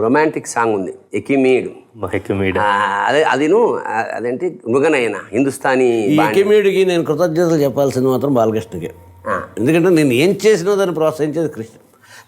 Romantic song ఉంది ఎకిమీడు అదే అదిను అదేంటి మృగనయన హిందుస్థానీ. ఎకిమీడికి నేను కృతజ్ఞతలు చెప్పాల్సింది మాత్రం బాలకృష్ణకి. ఆ. ఎందుకంటే నేను ఏం చేసినా దాన్ని ప్రోత్సహించేది కృష్ణ.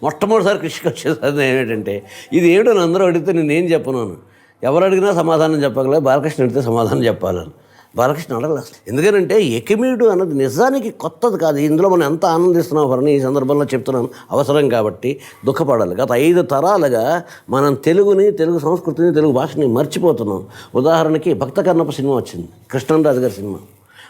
మొట్టమొదటిసారి కృషికి వచ్చేసరి ఏంటంటే ఇది ఏమిటో అందరూ అడిగితే నేను ఏం చెప్పను ఎవరు అడిగినా సమాధానం చెప్పగలే బాలకృష్ణ అడిగితే సమాధానం చెప్పాలని. బాలకృష్ణ అడగలేదు అసలు. ఎందుకంటే ఎకిమీడు అన్నది నిజానికి కొత్తది కాదు. ఇందులో మనం ఎంత ఆనందిస్తున్నాం వరని ఈ సందర్భంలో చెప్తున్నాను. అవసరం కాబట్టి దుఃఖపడాలి. గత ఐదు తరాలుగా మనం తెలుగుని తెలుగు సంస్కృతిని తెలుగు భాషని మర్చిపోతున్నాం. ఉదాహరణకి భక్త కన్నప్ప సినిమా వచ్చింది. కృష్ణరాజు గారి సినిమా.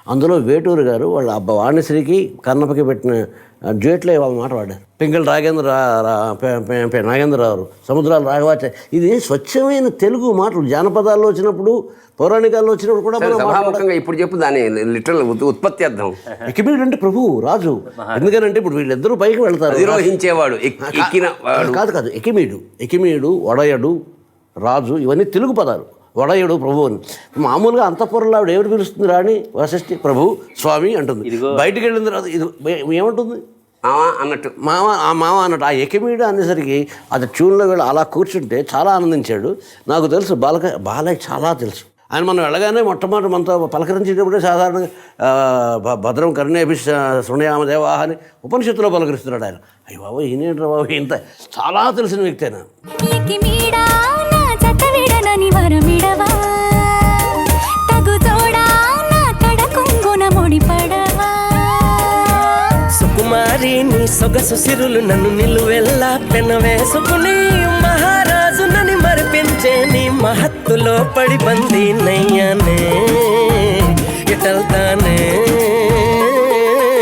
అందులో వేటూరు గారు వాళ్ళ అబ్బ వాణిశ్రీకి కన్నప్పకి పెట్టిన డ్యూట్లో వాళ్ళ మాట వాడారు. పింగళ రాగేంద్ర రా- రా- పె- పె- పె- నాగేంద్రరావు సముద్రాలు రాఘవాచ ఇది స్వచ్ఛమైన తెలుగు మాటలు. జానపదాల్లో వచ్చినప్పుడు పౌరాణికాల్లో వచ్చినప్పుడు కూడా ఇప్పుడు చెప్పు దాని లిటరల్ ఉత్పత్తి అర్థం. ఎకిమీడు అంటే ప్రభు? రాజు. ఎందుకంటే ఇప్పుడు వీళ్ళిద్దరూ పైకి వెళ్తారు. అధిరోహించేవాడు ఎక్- ఎక్కిన వాడు కాదు కాదు ఎకిమీడు. ఎకిమీడు వడయడు రాజు ఇవన్నీ తెలుగు పదాలు. వడయుడు ప్రభు అని మామూలుగా అంతఃపురంలో ఆవిడ ఎవరు పిలుస్తుంది రాణి? వశిష్ఠి ప్రభు స్వామి అంటుంది. బయటికి వెళ్ళిన తర్వాత ఇది ఏమంటుంది? మావా అన్నట్టు. మామ ఆ మామ అన్నట్టు. ఆ ఎకిమీడు అనేసరికి అది ట్యూన్లో వెళ్ళి అలా కూర్చుంటే చాలా ఆనందించాడు. నాకు తెలుసు బాలక బాలయ్య చాలా తెలుసు. ఆయన మనం వెళ్ళగానే మొట్టమొదటి మనతో పలకరించేటప్పుడే సాధారణంగా భద్రం కరుణేభి శృణయామ దేవా అని ఉపనిషత్తులో పలకరిస్తున్నాడు ఆయన. అయ్యి బాబు ఈయనేంట్రా బాబు ఇంత చాలా తెలిసిన వ్యక్తి ఆయన. కుమారి నీ సొగసు సిరులు నన్ను నిలువెల్లా పెన వేసుకుని మహారాజు నని మరిపించే నీ మహత్తులో పడి బందీ నయ్యానే.